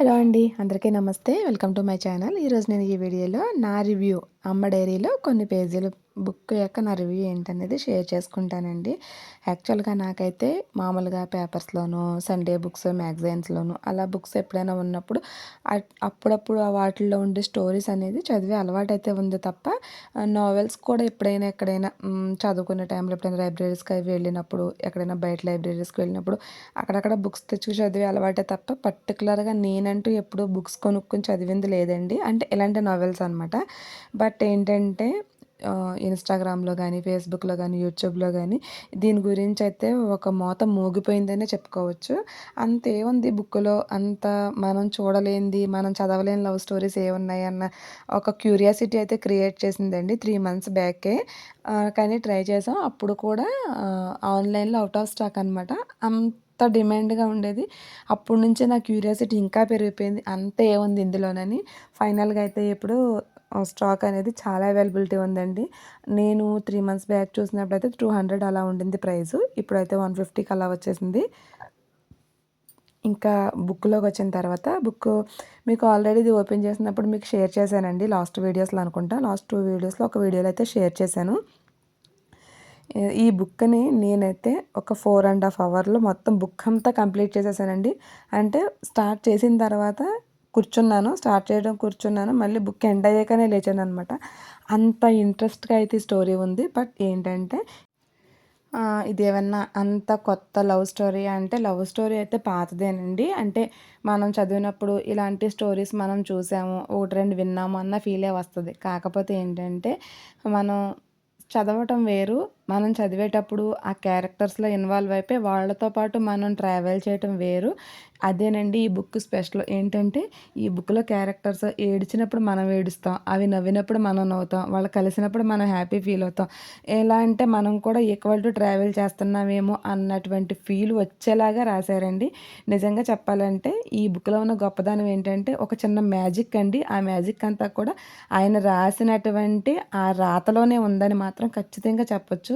Hello అండి అందరికీ నమస్తే. Welcome to my channel. ఈరోజు నేను ఈ వీడియోలో నా రివ్యూ అమ్మ డైరీలో కొన్ని పేజీలు బుక్ యొక్క నా రివ్యూ ఏంటనేది షేర్ చేసుకుంటానండి. యాక్చువల్గా నాకైతే మామూలుగా పేపర్స్లోనూ సండే బుక్స్ మ్యాగజైన్స్లోను అలా బుక్స్ ఎప్పుడైనా ఉన్నప్పుడు అప్పుడప్పుడు ఆ వాటిల్లో ఉండే స్టోరీస్ అనేది చదివే అలవాటు అయితే ఉంది తప్ప నావెల్స్ కూడా ఎప్పుడైనా ఎక్కడైనా చదువుకునే టైంలో ఎప్పుడైనా లైబ్రరీస్కి అవి వెళ్ళినప్పుడు ఎక్కడైనా బయట లైబ్రరీస్కి వెళ్ళినప్పుడు అక్కడక్కడ బుక్స్ తెచ్చుకు చదివే అలవాటే తప్ప పర్టికులర్గా నేనంటూ ఎప్పుడు బుక్స్ కొనుక్కొని చదివింది లేదండి. అంటే ఇలాంటి నావెల్స్ అనమాట బట్ ఏంటంటే ఇన్స్టాగ్రామ్లో కానీ ఫేస్బుక్లో కానీ యూట్యూబ్లో కానీ దీని గురించి అయితే ఒక మోత మోగిపోయిందనే చెప్పుకోవచ్చు. అంత ఏముంది బుక్లో అంత మనం చూడలేంది మనం చదవలేని లవ్ స్టోరీస్ ఏమున్నాయి అన్న ఒక క్యూరియాసిటీ అయితే క్రియేట్ చేసిందండి త్రీ మంత్స్ బ్యాకే. కానీ ట్రై చేసాం. అప్పుడు కూడా ఆన్లైన్లో అవుట్ ఆఫ్ స్టాక్ అనమాట అంత డిమాండ్గా ఉండేది. అప్పటి నుంచే నా క్యూరియాసిటీ ఇంకా పెరిగిపోయింది. అంత ఏముంది ఇందులోనని. ఫైనల్గా అయితే ఇప్పుడు స్టాక్ అనేది చాలా అవైలబిలిటీ ఉందండి. నేను త్రీ మంత్స్ బ్యాక్ చూసినప్పుడు అయితే టూ హండ్రెడ్ అలా ఉండింది ప్రైస్ ఇప్పుడైతే వన్ ఫిఫ్టీకి అలా వచ్చేసింది. ఇంకా బుక్లోకి వచ్చిన తర్వాత బుక్ మీకు ఆల్రెడీ ఇది ఓపెన్ చేసినప్పుడు మీకు షేర్ చేశానండి. లాస్ట్ వీడియోస్లో అనుకుంటా. లాస్ట్ టూ వీడియోస్లో ఒక వీడియోలో అయితే షేర్ చేశాను. ఈ బుక్ని నేనైతే ఒక ఫోర్ అండ్ హాఫ్ అవర్లో మొత్తం బుక్ అంతా కంప్లీట్ చేసేసానండి. అంటే స్టార్ట్ చేసిన తర్వాత కూర్చున్నాను స్టార్ట్ చేయడం కూర్చున్నాను మళ్ళీ బుక్ ఎండ్ అయ్యాకనే లేచాను అనమాట అంత ఇంట్రెస్ట్గా అయితే స్టోరీ ఉంది. బట్ ఏంటంటే ఇది ఏమన్నా అంత కొత్త లవ్ స్టోరీ అంటే లవ్ స్టోరీ అయితే పాతదేనండి. అంటే మనం చదివినప్పుడు ఇలాంటి స్టోరీస్ మనం చూసాము ఒకటి రెండు విన్నాము అన్న ఫీలే వస్తుంది. కాకపోతే ఏంటంటే మనం చదవటం వేరు మనం చదివేటప్పుడు ఆ క్యారెక్టర్స్లో ఇన్వాల్వ్ అయిపోయి వాళ్ళతో పాటు మనం ట్రావెల్ చేయటం వేరు. అదేనండి ఈ బుక్ స్పెషల్ ఏంటంటే ఈ బుక్లో క్యారెక్టర్స్ ఏడిచినప్పుడు మనం ఏడుస్తాం అవి నవ్వినప్పుడు మనం నవ్వుతాం వాళ్ళు కలిసినప్పుడు మనం హ్యాపీ ఫీల్ అవుతాం. ఎలా అంటే మనం కూడా ఈక్వల్ టు ట్రావెల్ చేస్తున్నామేమో అన్నటువంటి ఫీల్ వచ్చేలాగా రాశారండి. నిజంగా చెప్పాలంటే ఈ బుక్లో ఉన్న గొప్పదనం ఏంటంటే ఒక చిన్న మ్యాజిక్ అండి. ఆ మ్యాజిక్ అంతా కూడా ఆయన రాసినటువంటి ఆ రాతలోనే ఉందని మాత్రం ఖచ్చితంగా చెప్పొచ్చు.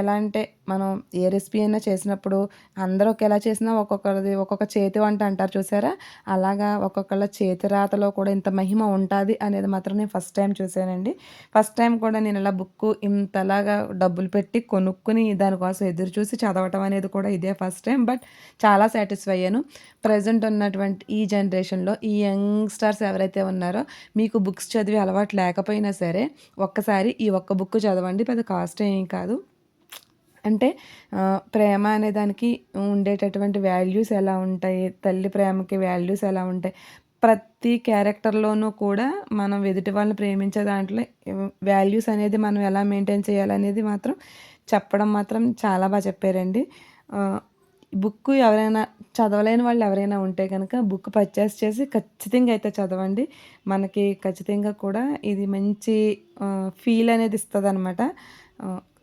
ఎలా అంటే మనం ఏ రెసిపీ అయినా చేసినప్పుడు అందరూ ఒకేలా చేసినా ఒక్కొక్కరిది ఒక్కొక్క చేతి వంట అంటారు చూసారా? అలాగా ఒక్కొక్కళ్ళ చేతి రాతలో కూడా ఇంత మహిమ ఉంటుంది అనేది మాత్రం నేను ఫస్ట్ టైం చూశానండి. ఫస్ట్ టైం కూడా నేను ఇలా బుక్ ఇంతలాగా డబ్బులు పెట్టి కొనుక్కుని దానికోసం ఎదురు చూసి చదవటం అనేది కూడా ఇదే ఫస్ట్ టైం. బట్ చాలా సాటిస్ఫై అయ్యాను. ప్రజెంట్ ఉన్నటువంటి ఈ జనరేషన్లో ఈ యంగ్స్టర్స్ ఎవరైతే ఉన్నారో మీకు బుక్స్ చదివే అలవాటు లేకపోయినా సరే ఒక్కసారి ఈ ఒక్క బుక్ చదవండి. పెద్ద కాస్ట్ ఏం కాదు. అంటే ప్రేమ అనే దానికి ఉండేటటువంటి వాల్యూస్ ఎలా ఉంటాయి? తల్లి ప్రేమకి వాల్యూస్ ఎలా ఉంటాయి? ప్రతి క్యారెక్టర్లోనూ కూడా మనం ఎదుటి వాళ్ళని ప్రేమించే దాంట్లో వాల్యూస్ అనేది మనం ఎలా మెయింటైన్ చేయాలనేది మాత్రం చెప్పడం మాత్రం చాలా బాగా చెప్పారండి. బుక్ ఎవరైనా చదవలేని వాళ్ళు ఎవరైనా ఉంటే కనుక బుక్ పర్చేస్ చేసి ఖచ్చితంగా అయితే చదవండి. మనకి ఖచ్చితంగా కూడా ఇది మంచి ఫీల్ అనేది ఇస్తుంది అనమాట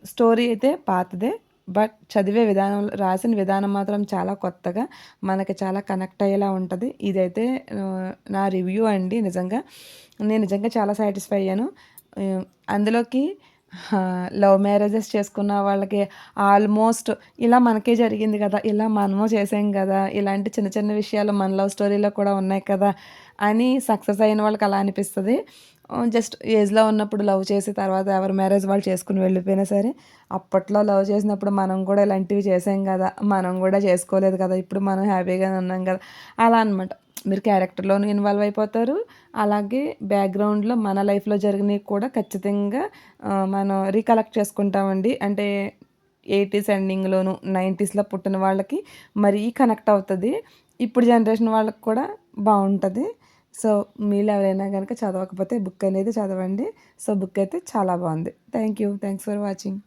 స్టోరీ అయితే పాతదే బట్ చదివే విధానం రాసిన విధానం మాత్రం చాలా కొత్తగా మనకి చాలా కనెక్ట్ అయ్యేలా ఉంటుంది. ఇదైతే నా రివ్యూ అండి నిజంగా. నేను నిజంగా చాలా సాటిస్ఫై అయ్యాను. అందులోకి లవ్ మ్యారేజెస్ చేసుకున్న వాళ్ళకి ఆల్మోస్ట్ ఇలా మనకే జరిగింది కదా ఇలా మనము చేసాం కదా ఇలాంటి చిన్న చిన్న విషయాలు మన లవ్ స్టోరీలో కూడా ఉన్నాయి కదా అని సక్సెస్ అయిన వాళ్ళకి అలా అనిపిస్తుంది. జస్ట్ ఏజ్లో ఉన్నప్పుడు లవ్ చేసి తర్వాత ఎవరి మ్యారేజ్ వాళ్ళు చేసుకుని వెళ్ళిపోయినా సరే అప్పట్లో లవ్ చేసినప్పుడు మనం కూడా ఇలాంటివి చేసాం కదా మనం కూడా చేసుకోలేదు కదా ఇప్పుడు మనం హ్యాపీగానే ఉన్నాం కదా అలా అనమాట మీరు క్యారెక్టర్లోనూ ఇన్వాల్వ్ అయిపోతారు అలాగే బ్యాక్గ్రౌండ్లో మన లైఫ్లో జరిగినవి కూడా ఖచ్చితంగా మనం రీకలెక్ట్ చేసుకుంటామండి. అంటే ఎయిటీస్ ఎండింగ్లోను నైంటీస్లో పుట్టిన వాళ్ళకి మరీ కనెక్ట్ అవుతుంది. ఇప్పుడు జనరేషన్ వాళ్ళకి కూడా బాగుంటుంది. సో మీరు ఎవరైనా కనుక చదవకపోతే బుక్ అనేది చదవండి. సో బుక్ అయితే చాలా బాగుంది. Thank you thanks for watching.